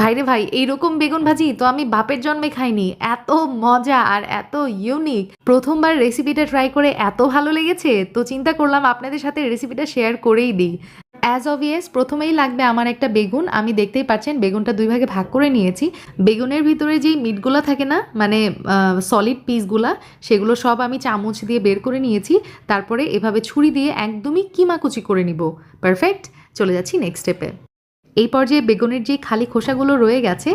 ভাইরে ভাই, এইরকম বেগুন ভাজি তো আমি বাপের জন্মে খাইনি। এত মজা আর এত ইউনিক প্রথমবার রেসিপিটা ট্রাই করে এত ভালো লেগেছে, তো চিন্তা করলাম আপনাদের সাথে রেসিপিটা শেয়ার করেই দিই। অ্যাজ অবভিয়াস প্রথমেই লাগবে আমার একটা বেগুন। আমি দেখতেই পাচ্ছেন বেগুনটা দুই ভাগে ভাগ করে নিয়েছি। বেগুনের ভিতরে যেই মিটগুলো থাকে না মানে সলিড পিসগুলা সেগুলো সব আমি চামচ দিয়ে বের করে নিয়েছি। তারপরে এভাবে ছুরি দিয়ে একদমই কিমাকুচি করে নিব। পারফেক্ট চলে যাচ্ছি নেক্সট স্টেপে এই পর্যায়ে বেগুনের যে খালি খোসাগুলো রয়ে গেছে,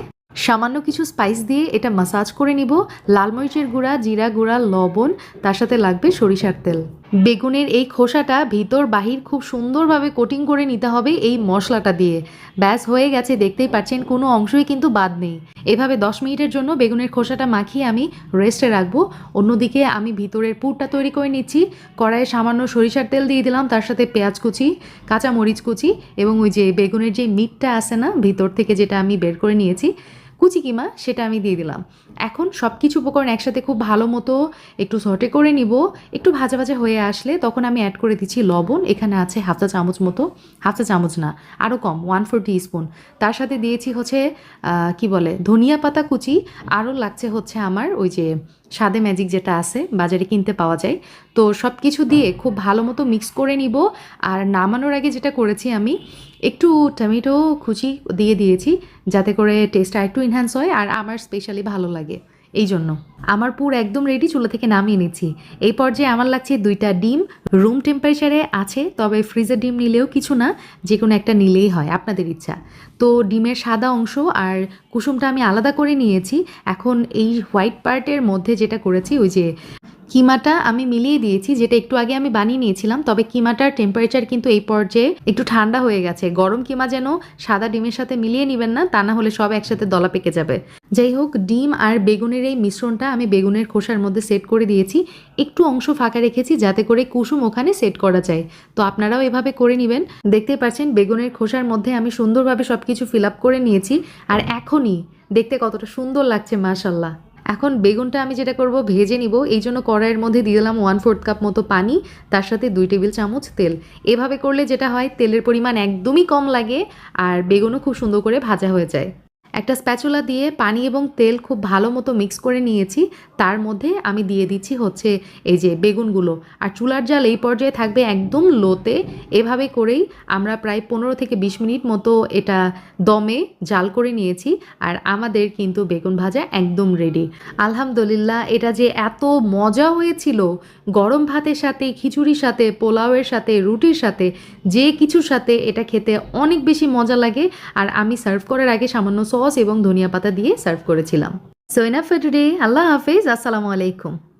সামান্য কিছু স্পাইস দিয়ে এটা মাসাজ করে নিব। লাল মরিচের গুঁড়া, জিরা গুঁড়া, লবণ, তার সাথে লাগবে সরিষার তেল। বেগুনের এই খোসাটা ভিতর বাহির খুব সুন্দরভাবে কোটিং করে নিতে হবে এই মশলাটা দিয়ে। ব্যাস, হয়ে গেছে, দেখতেই পাচ্ছেন, কোনো অংশই কিন্তু বাদ নেই। এভাবে দশ মিনিটের জন্য বেগুনের খোসাটা মাখিয়ে আমি রেস্টে রাখব। অন্যদিকে আমি ভিতরের পুরটা তৈরি করে নিচ্ছি। কড়াইয়ে সামান্য সরিষার তেল দিয়ে দিলাম, তার সাথে পেঁয়াজ কুচি কাঁচা মরিচ কুচি এবং ওই যে বেগুনের যে মিটটা আছে না, ভিতর থেকে যেটা আমি বের করে নিয়েছি কুচি কিমা, সেটা আমি দিয়ে দিলাম। এখন সব কিছু উপকরণ একসাথে খুব ভালো মতো একটু সটে করে নিব। একটু ভাজা ভাজা হয়ে আসলে তখন আমি অ্যাড করে দিচ্ছি লবণ। এখানে আছে হাফ চা চামচ মতো। হাফ চা চামচ না আরও কম ওয়ান ফোর স্পুন তার সাথে দিয়েছি হচ্ছে কি বলে, ধনিয়া পাতা কুচি। আরও লাগছে হচ্ছে আমার ওই যে স্বাদে ম্যাজিক যেটা আছে, বাজারে কিনতে পাওয়া যায়। তো সব কিছু দিয়ে খুব ভালো মতো মিক্স করে নিব। আর নামানোর আগে যেটা করেছি আমি, একটু টমেটো, কুচি দিয়ে দিয়েছি, যাতে করে টেস্টটা একটু এনহ্যান্স হয়, আর আমার স্পেশালি ভালো লাগে। এই জন্য আমার পুর একদম রেডি চুলা থেকে নামিয়ে নিচ্ছি। এই পর্যায়ে আমার লাগছে দুইটা ডিম। রুম টেম্পারেচারে আছে, তবে ফ্রিজের ডিম নিলেও কিছু না যে কোনো একটা নিলেই হয়, আপনাদের ইচ্ছা। তো ডিমের সাদা অংশ আর কুসুমটা আমি আলাদা করে নিয়েছি। এখন এই হোয়াইট পার্টের মধ্যে যেটা করেছি, ওই যে কিমাটা আমি মিলিয়ে দিয়েছি, যেটা একটু আগে আমি বানিয়ে নিয়েছিলাম, তবে কিমাটার টেম্পারেচার কিন্তু এই পর্যায়ে একটু ঠান্ডা হয়ে গেছে। গরম কিমা যেন সাদা ডিমের সাথে মিলিয়ে নেবেন না, তা না হলে সব একসাথে দলা পেকে যাবে। যাই হোক, ডিম আর বেগুনের এই মিশ্রণটা আমি বেগুনের খোসার মধ্যে সেট করে দিয়েছি। একটু অংশ ফাঁকা রেখেছি যাতে করে কুসুম ওখানে সেট করা যায়। তো আপনারাও এভাবে করে নেবেন। দেখতে পাচ্ছেন, বেগুনের খোসার মধ্যে আমি সুন্দরভাবে সব কিছু ফিল আপ করে নিয়েছি। আর এখনই দেখতে কতটা সুন্দর লাগছে মাশাল্লাহ এখন বেগুনটা আমি যেটা করব, ভেজে নিব। এই জন্য কড়াইয়ের মধ্যে দিয়ে দিলাম ওয়ান ফোর্থ কাপ মতো পানি, তার সাথে দুই টেবিল চামচ তেল। এভাবে করলে যেটা হয়, তেলের পরিমাণ একদমই কম লাগে আর বেগুনও খুব সুন্দর করে ভাজা হয়ে যায়। একটা স্প্যাচুলা দিয়ে পানি এবং তেল খুব ভালো মতো মিক্স করে নিয়েছি। তার মধ্যে আমি দিয়ে দিচ্ছি হচ্ছে এই যে বেগুনগুলো। আর চুলার জাল এই পর্যায়ে থাকবে একদম লোতে। এভাবে করেই আমরা প্রায় পনেরো থেকে বিশ মিনিট মতো এটা দমে জাল করে নিয়েছি। আর আমাদের কিন্তু বেগুন ভাজা একদম রেডি আলহামদুলিল্লাহ, এটা যে এত মজা হয়েছিল। গরম ভাতের সাথে, খিচুড়ির সাথে, পোলাওয়ের সাথে, রুটির সাথে, যে কিছুর সাথে এটা খেতে অনেক বেশি মজা লাগে। আর আমি সার্ভ করার আগে সামান্য সস এবং ধনিয়া পাতা দিয়ে সার্ভ করেছিলাম। সো ফেটুডে টুডে আল্লাহ হাফিজ। আসসালামু আলাইকুম।